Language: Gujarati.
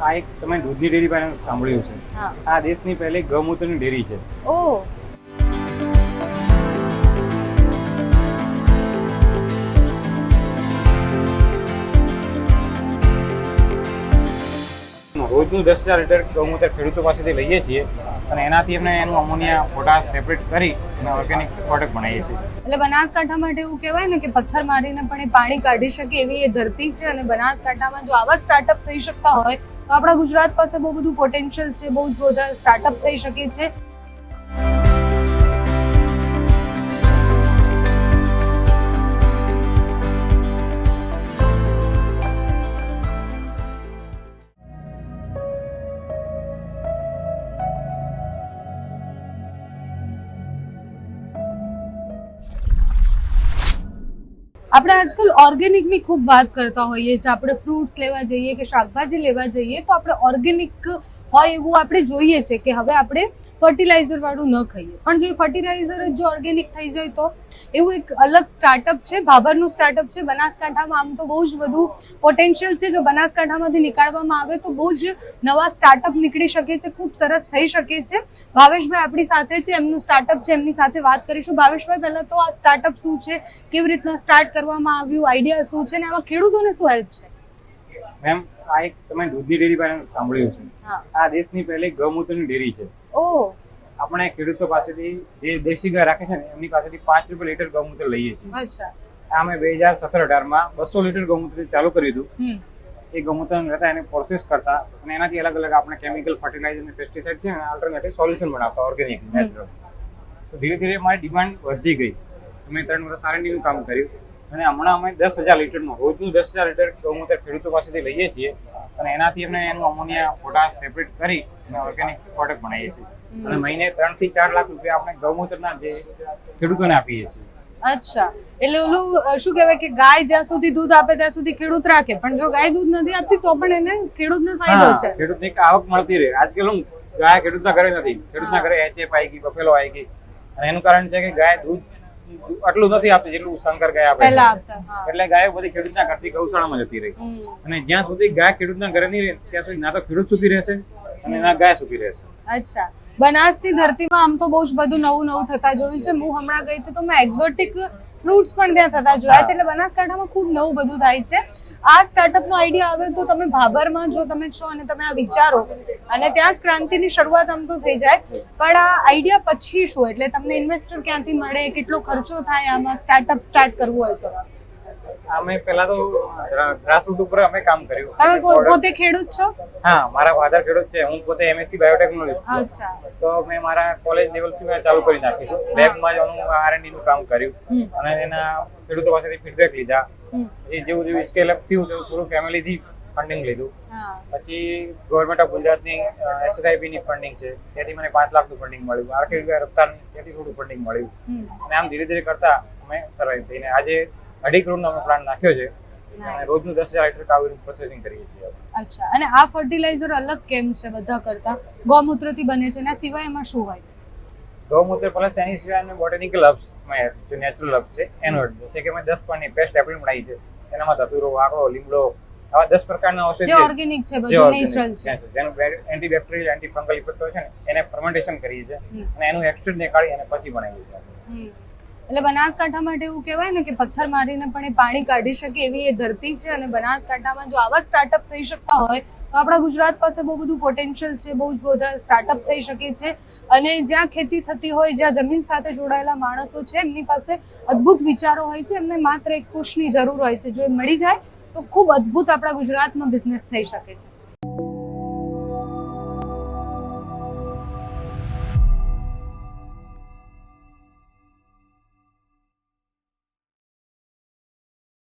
આ એક તમે દૂધની ડેરી પાસે સાંભળ્યું છે આ દેશની પહેલી ગૌમૂત્રની ડેરી છે. ઓ. રોજનું દસ હજાર લીટર ગૌમૂત્ર ખેડૂતો પાસેથી લઈએ છીએ અને એનાથી અમે એનું અમોનિયા પોટાશ સેપરેટ કરી અને ઓર્ગેનિક પ્રોડક્ટ બનાવીએ છીએ. એટલે બનાસકાંઠા માટે એવું કહેવાય ને કે પથ્થર મારીને પણ એ પાણી કાઢી શકે એવી એ ધરતી છે અને બનાસકાંઠામાં જો આવા સ્ટાર્ટઅપ થઈ શકતા હોય તો આપણા ગુજરાત પાસે બહુ બધું પોટેન્શિયલ છે, બહુ જ બધા સ્ટાર્ટઅપ થઈ શકે છે. આપણે આજકાલ ઓર્ગેનિકની ખૂબ વાત કરતા હોઈએ છીએ. આપણે ફ્રૂટ્સ લેવા જઈએ કે શાકભાજી લેવા જઈએ તો આપણે ઓર્ગેનિક હોય એવું આપણે જોઈએ છે કે હવે આપણે ફર્ટિલાઇઝર વાળું ન ખાઈએ. પણ જો ફર્ટિલાઇઝર જ જો ઓર્ગેનિક થઈ જાય તો એવું એક અલગ સ્ટાર્ટઅપ છે ભાભરનું સ્ટાર્ટઅપ છે, બનાસકાંઠામાં આમ તો બહુ જ બધું પોટેન્શિયલ છે. જો બનાસકાંઠામાંથી નીકાળવામાં આવે તો બહુ જ નવા સ્ટાર્ટઅપ નીકળી શકે છે, ખૂબ સરસ થઈ શકે છે. ભાવેશભાઈ આપણી સાથે છે, એમનું સ્ટાર્ટઅપ છે, એમની સાથે વાત કરીશું. ભાવેશભાઈ, પહેલાં તો આ સ્ટાર્ટઅપ શું છે, કેવી રીતના સ્ટાર્ટ કરવામાં આવ્યું આઈડિયા શું છે અને આમાં ખેડૂતોને શું હેલ્પ છે? મેમ આ એક તમે દૂધની ડેરી પાસે સાંભળ્યું છે આ દેશની પહેલી ગૌમૂત્રની ડેરી છે. આપણે ખેડૂતો પાસેથી જે દેશી ગાય રાખે છે ને એમની પાસેથી પાંચ રૂપિયા લીટર ગૌમૂત્ર લઈએ છીએ. અચ્છા. આ અમે બે હજાર સત્તર અઢારમાં બસો લીટર ગૌમૂત્ર ચાલુ કર્યું હતું. એ ગૌમૂત્ર રહેતા એને પ્રોસેસ કરતા અને એનાથી અલગ અલગ આપણે કેમિકલ ફર્ટિલાઇઝર અને પેસ્ટિસાઇડ છે ને આલ્ટરનેટિવ સોલ્યુશન બનાવતા ઓર્ગેનિક નેચરલ તો ધીરે ધીરે મારી ડિમાન્ડ વધી ગઈ. મેં ત્રણ વર્ષ આરએનડીનું કામ કર્યું. અને હમણાં અમે દસ હજાર લીટરનું રોજનું દસ હજાર લીટર ગૌમૂત્ર ખેડૂતો પાસેથી લઈએ છીએ. અને એનાથી અમે એનું અમોનિયા પોટાશ સેપરેટ કરી અને ઓર્ગેનિક પ્રોડક્ટ બનાવીએ છીએ. અને મહિને ત્રણથી ચાર લાખ રૂપિયા આપણે ગૌમૂત્રના જે ખેડૂતોને આપીએ છીએ. અચ્છા. એટલે ઓલું શું કહેવાય કે ગાય જ્યાં સુધી દૂધ આપે ત્યાં સુધી ખેડૂત રાખે. પણ જો ગાય દૂધ નથી આપતી તો પણ એને ખેડૂતને ફાયદો છે. ખેડૂતને આવક મળતી રહે. આજકાલ ગાય ખેડૂતના ઘરે નથી. ખેડૂતના ઘરે એચએફ આવી ગઈ બફેલો આવી ગઈ. અને એનું કારણ છે કે ગાય દૂધ આટલું નથી આપતી જેટલું શંકર ગાય આપે. પહેલા આપતા એટલે ગાય બધી ખેડૂતના ઘરથી ગૌશાળામાં જતી રહી. અને જ્યાં સુધી ગાય ખેડૂતના ઘરે નહીં રહે ત્યાં સુધી ના તો ખેડૂત સુખી રહેશે અને ના ગાય સુખી રહેશે. અચ્છા. બનાસની ધરતીમાં આમ તો બહુ જ બધું નવું નવું થતા જોયું છે. હું હમણાં ગઈ હતી તો મેં એક્ઝોટિક ફ્રૂટ્સ પણ ત્યાં થતા જોયા છે. એટલે બનાસકાંઠામાં ખૂબ નવું બધું થાય છે. આ સ્ટાર્ટઅપનો આઈડિયા આવે તો તમે ભાભરમાં જો તમે છો અને તમે આ વિચારો અને ત્યાં જ ક્રાંતિની શરૂઆત આમ તો થઈ જાય. પણ આ આઈડિયા પછી શું? એટલે તમને ઇન્વેસ્ટર ક્યાંથી મળે? કેટલો ખર્ચો થાય આમાં? સ્ટાર્ટઅપ સ્ટાર્ટ કરવું હોય તો. અમે પહેલા તો ગ્રાસરૂટ ઉપર અમે કામ કર્યું. તમે પોતે ખેડૂત છો? હા મારા ફાધર ખેડૂત છે હું પોતે એમએસસી બાયોટેકનોલોજી અચ્છા. તો મેં મારા કોલેજ લેવલથી મેં ચાલુ કરી નાખ્યું લેબમાં જ હું આરએનડી નું કામ કર્યું. અને એના ખેડૂતો પાસેથી ફીડબેક લીધા. પછી જેવું જેવું સ્કેલ અપ થયું તેવું થોડું ફેમિલીથી ફંડિંગ લીધું. પછી ગવર્મેન્ટ ઓફ ગુજરાતની એસએસઆઈપી ની ફંડિંગ છે. ત્યાંથી મને પાંચ લાખનું ફંડિંગ મળ્યું. આર્થિક રફતાર ત્યાંથી થોડું ફંડિંગ મળ્યું. અને આમ ધીરે ધીરે કરતા અમે સર્વાઈવ થઈને આજે અઢી કરોડનો અમે પ્લાન નાખ્યો છે. અને રોજનું દસ હજાર લિટર કાવી પ્રોસેસિંગ કરીએ છીએ અચ્છા અને આ ફર્ટિલાઇઝર અલગ કેમ છે બધા કરતા? ગૌમૂત્રથી બને છે એના સિવાય એમાં શું હોય? ગૌમૂત્ર પ્લસ એની સિવાય અમે બોટેનિકલ હબ્સ જે નેચરલ હબ છે એનો છે કે અમે દસ પાણી પેસ્ટ એપ્લિક બનાવી છે. એનામાં ધતુરો વાકડો લીમડો આવા દસ પ્રકારના જે ઔષધિ ઓર્ગેનિક છે બધું નેચરલ છે. છે. જેનું એન્ટીબેક્ટેરિયલ એન્ટી ફંગલ ઇફેક્ટ હોય છે ને એને ફર્મેન્ટેશન કરીએ છીએ. અને એનું એક્સટ્રેક્ટ નીકાળી અને પછી બનાવીએ છીએ. હમ. એટલે બનાસકાંઠા માટે એવું કહેવાય ને કે પથ્થર મારીને પણ એ પાણી કાઢી શકે એવી એ ધરતી છે અને બનાસકાંઠામાં જો આવા સ્ટાર્ટઅપ થઈ શકતા હોય, તો આપણા ગુજરાત પાસે બહુ બધું પોટેન્શિયલ છે, બહુ જ બધા સ્ટાર્ટઅપ થઈ શકે છે અને જ્યાં ખેતી થતી હોય, જ્યાં જમીન સાથે જોડાયેલા માણસો છે, એમની પાસે અદ્ભુત વિચારો હોય છે, એમને માત્ર એક પુશની જરૂર હોય છે. જો એ મળી જાય, તો ખૂબ અદ્ભુત આપણા ગુજરાતમાં બિઝનેસ થઈ શકે છે.